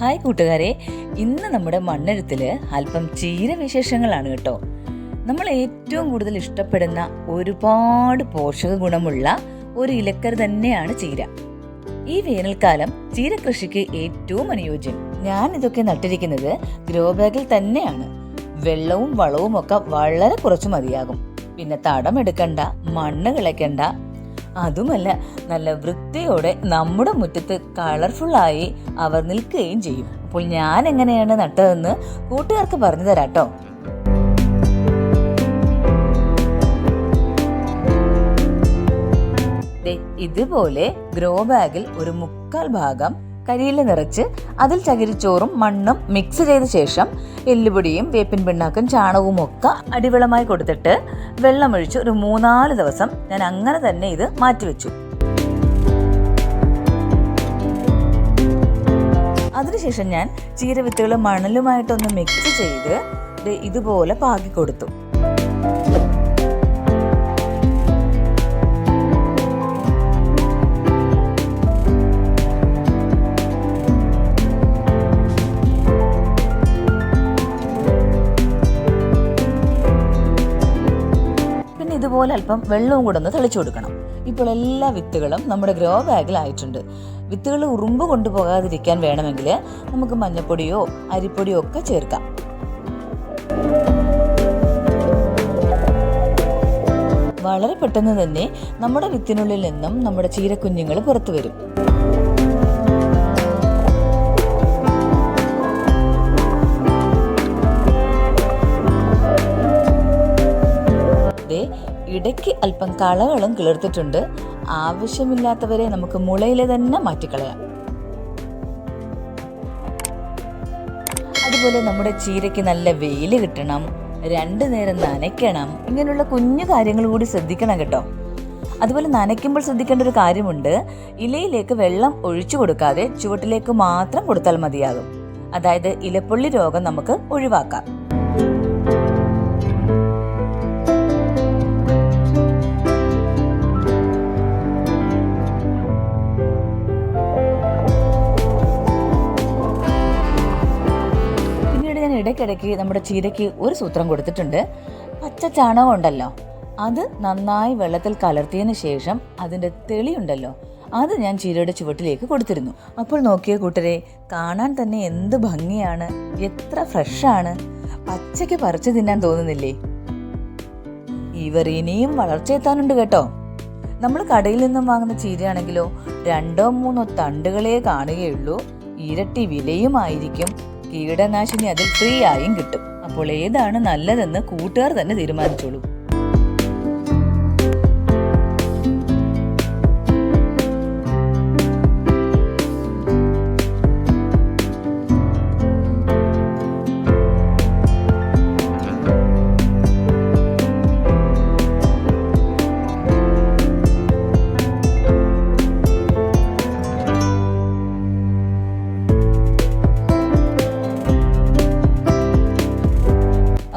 Hi കൂട്ടുകാരെ. ഇന്ന് നമ്മുടെ മണ്ണെഴുത്തിൽ അല്പം ചീര വിശേഷങ്ങളാണ് കേട്ടോ. നമ്മൾ ഏറ്റവും കൂടുതൽ ഇഷ്ടപ്പെടുന്ന ഒരുപാട് പോഷക ഗുണമുള്ള ഒരു ഇലക്കറി തന്നെയാണ് ചീര. ഈ വേനൽക്കാലം ചീര കൃഷിക്ക് ഏറ്റവും അനുയോജ്യം. ഞാൻ ഇതൊക്കെ നട്ടിരിക്കുന്നത് ഗ്രോ ബാഗിൽ തന്നെയാണ്. വെള്ളവും വളവും ഒക്കെ വളരെ കുറച്ച് മതിയാകും. പിന്നെ തടമെടുക്കണ്ട മണ്ണ് കിളയ്ക്കണ്ട അതുമല്ല നല്ല വൃത്തിയോടെ നമ്മുടെ മുറ്റത്ത് കളർഫുള്ളായി അവർ നിൽക്കുകയും ചെയ്യും. അപ്പോൾ ഞാൻ എങ്ങനെയാണ് നട്ടതെന്ന് കൂട്ടുകാർക്ക് പറഞ്ഞു തരാട്ടോ. ദേ, ഇതുപോലെ ഗ്രോ ബാഗിൽ ഒരു മുക്കാൽ ഭാഗം കരിയില നിറച്ച് അതിൽ ചകിരിച്ചോറും മണ്ണും മിക്സ് ചെയ്ത ശേഷം എല്ലുപൊടിയും വേപ്പിൻ പിണ്ണാക്കും ചാണകവും ഒക്കെ അടിവെള്ളമായി കൊടുത്തിട്ട് വെള്ളമൊഴിച്ച് ഒരു മൂന്നാൽ ദിവസം ഞാൻ അങ്ങനെ തന്നെ ഇത് മാറ്റിവെച്ചു. അതിനുശേഷം ഞാൻ ചീരവിത്തുകൾ മണലുമായിട്ടൊന്ന് മിക്സ് ചെയ്ത് ഇതുപോലെ പാകി കൊടുത്തു. ഇതുപോലെ അല്പം വെള്ളവും കൂടെ ഒന്ന് തെളിച്ചു കൊടുക്കണം. ഇപ്പോൾ എല്ലാ വിത്തുകളും നമ്മുടെ ഗ്രോ ബാഗിലായിട്ടുണ്ട്. വിത്തുകൾ ഉറുമ്പ് കൊണ്ടുപോകാതിരിക്കാൻ വേണമെങ്കിൽ നമുക്ക് മഞ്ഞപ്പൊടിയോ അരിപ്പൊടിയോ ഒക്കെ ചേർക്കാം. വളരെ പെട്ടെന്ന് തന്നെ നമ്മുടെ വിത്തിനുള്ളിൽ നിന്നും നമ്മുടെ ചീരക്കുഞ്ഞുങ്ങൾ പുറത്തു വരും. ഇടയ്ക്ക് അല്പം കളകളും കിളിർത്തിട്ടുണ്ട്. ആവശ്യമില്ലാത്തവരെ നമുക്ക് മുളയിൽ തന്നെ മാറ്റിക്കളയാം. അതുപോലെ നമ്മുടെ ചീരയ്ക്ക് നല്ല വെയിൽ കിട്ടണം. രണ്ടു നേരം നനയ്ക്കണം. ഇങ്ങനെയുള്ള കുഞ്ഞു കാര്യങ്ങൾ കൂടി ശ്രദ്ധിക്കണം കേട്ടോ. അതുപോലെ നനയ്ക്കുമ്പോൾ ശ്രദ്ധിക്കേണ്ട ഒരു കാര്യമുണ്ട്. ഇലയിലേക്ക് വെള്ളം ഒഴിച്ചു കൊടുക്കാതെ ചുവട്ടിലേക്ക് മാത്രം കൊടുത്താൽ മതിയാകും. അതായത് ഇലപ്പൊള്ളി രോഗം നമുക്ക് ഒഴിവാക്കാം. ഇടയ്ക്കിടയ്ക്ക് നമ്മുടെ ചീരയ്ക്ക് ഒരു സൂത്രം കൊടുത്തിട്ടുണ്ട്. പച്ച ചാണകം ഉണ്ടല്ലോ അത് നന്നായി വെള്ളത്തിൽ കലർത്തിയതിന് ശേഷം അതിന്റെ തെളിയുണ്ടല്ലോ. അത് ഞാൻ ചീരയുടെ ചുവട്ടിലേക്ക് കൊടുത്തിരുന്നു. അപ്പോൾ നോക്കിയ കൂട്ടരെ കാണാൻ തന്നെ എന്ത് ഭംഗിയാണ്. എത്ര ഫ്രഷാണ്. പച്ചയ്ക്ക് പറിച്ചു തിന്നാൻ തോന്നുന്നില്ലേ? ഇവർ ഇനിയും വളർച്ചയെത്താനുണ്ട് കേട്ടോ. നമ്മൾ കടയിൽ നിന്നും വാങ്ങുന്ന ചീരയാണെങ്കിലോ രണ്ടോ മൂന്നോ തണ്ടുകളെ കാണുകയുള്ളൂ. ഇരട്ടി വിലയുമായിരിക്കും. കീടനാശിനി അതിൽ ഫ്രീ ആയും കിട്ടും. അപ്പോൾ ഏതാണ് നല്ലതെന്ന് കൂട്ടുകാർ തന്നെ തീരുമാനിച്ചോളൂ.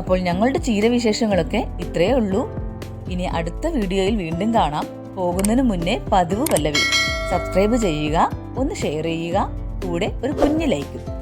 അപ്പോൾ ഞങ്ങളുടെ ചീരവിശേഷങ്ങളൊക്കെ ഇത്രയേ ഉള്ളൂ. ഇനി അടുത്ത വീഡിയോയിൽ വീണ്ടും കാണാം. പോകുന്നതിന് മുന്നേ പതിവ് പല്ലവി. സബ്സ്ക്രൈബ് ചെയ്യുക ഒന്ന് ഷെയർ ചെയ്യുക കൂടെ ഒരു കുഞ്ഞു ലൈക്കും.